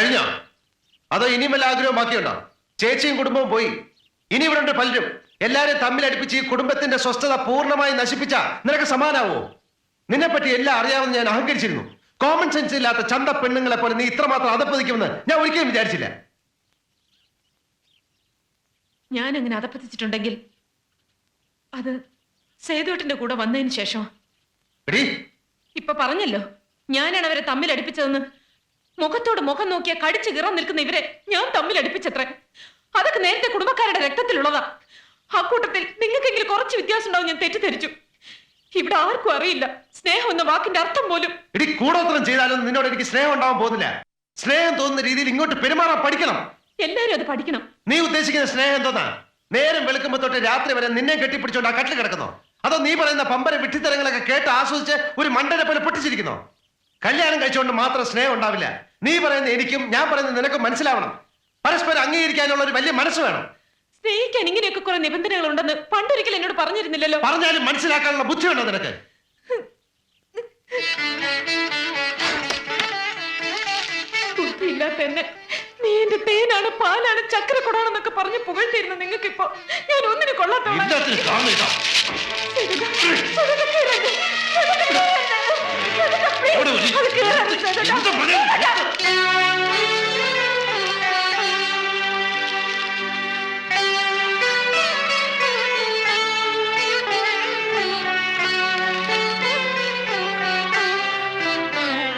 കഴിഞ്ഞോ. അതോ ഇനിയും വല്ല ആഗ്രഹവും ബാക്കിയുണ്ടോ ചേച്ചിയും കുടുംബവും പോയി. ഇനി ഇവിടെ ഉണ്ട് പലരും. എല്ലാരും തമ്മിൽ അടുപ്പിച്ച് ഈ കുടുംബത്തിന്റെ സ്വസ്ഥത പൂർണമായി നശിപ്പിച്ച നിനക്ക് സമാനാവോ? നിന്നെ പറ്റി എല്ലാം അറിയാമെന്ന് ഞാൻ അഹങ്കരിച്ചിരുന്നു. കോമൺ സെൻസ് ഇല്ലാത്ത ചന്ത പെണ്ണുങ്ങളെ പോലെ നീ ഇത്രമാത്രം അതപ്പതിക്കുമെന്ന് ഞാൻ ഒരിക്കലും വിചാരിച്ചില്ല. ഞാൻ അങ്ങനെ അതപ്പതിച്ചിട്ടുണ്ടെങ്കിൽ അത് സേതുവേട്ടന്റെ കൂടെ വന്നതിന് ശേഷം ഇപ്പൊ പറഞ്ഞല്ലോ. ഞാനാണ് അവരെ തമ്മിൽ അടുപ്പിച്ചതെന്ന്. മുഖത്തോട് മുഖം നോക്കിയ കടിച്ച് കീറാൻ നിൽക്കുന്ന ഇവരെ ഞാൻ തമ്മിൽ അടുപ്പിച്ചത്രേ. അതൊക്കെ നേരത്തെ കുടുംബക്കാരുടെ രക്തത്തിലുള്ളതാ. അക്കൂട്ടത്തിൽ നിങ്ങൾക്കെങ്കിലും കുറച്ച് വ്യത്യാസം ഉണ്ടാവും ഞാൻ തെറ്റിദ്ധരിച്ചു. ഇവിടെ ആർക്കും അറിയില്ല. സ്നേഹം എന്ന വാക്കിന്റെ അർത്ഥം പോലും. എടി കൂടോത്രം ചെയ്താലും നിന്നോട് എനിക്ക് സ്നേഹം ഉണ്ടാവാൻ പോകുന്നില്ല. സ്നേഹം തോന്നുന്ന രീതിയിൽ ഇങ്ങോട്ട് പെരുമാറാൻ പഠിക്കണം. എല്ലാരും അത് പഠിക്കണം. നീ ഉദ്ദേശിക്കുന്ന സ്നേഹം എന്തോന്നാ? നേരം വെളുക്കുമ്പോ തൊട്ട് രാത്രി വരെ നിന്നെ കെട്ടിപ്പിടിച്ചോണ്ട് ആ കട്ടിൽ കിടക്കുന്നോ? അതോ നീ പറയുന്ന പമ്പര വിട്ടിത്തരങ്ങളൊക്കെ കേട്ട് ആസ്വദിച്ച് ഒരു മണ്ടനെ പോലെ പൊട്ടിച്ചിരിക്കുന്നോ? കല്യാണം കഴിച്ചുകൊണ്ട് മാത്രം സ്നേഹം ഉണ്ടാവില്ല. നീ പറയുന്ന എനിക്കും ഞാൻ പറയുന്ന നിനക്കും മനസ്സിലാവണം. പരസ്പരം അംഗീകരിക്കാനുള്ള ഒരു വലിയ മനസ്സ് വേണം. സ്നേഹിക്കാൻ ഇങ്ങനെയൊക്കെ കുറെ നിബന്ധനകൾ ഉണ്ടെന്ന് പണ്ടൊരിക്കലും എന്നോട് പറഞ്ഞിരുന്നില്ലല്ലോ. പറഞ്ഞാലും മനസ്സിലാക്കാനുള്ള ബുദ്ധി വേണോ നിനക്ക്? ബുദ്ധിയില്ലാത്ത എന്നെ. നീ എന്റെ തേനാണ് പാലാണ് ചക്രക്കുടാണെന്നൊക്കെ പറഞ്ഞ് പുകഴ്ത്തിയിരുന്നു നിങ്ങൾക്ക് ഇപ്പൊ ഞാൻ ഒന്നിനെ കൊള്ളാത്തോളാം വരൂ. എന്താ പണി?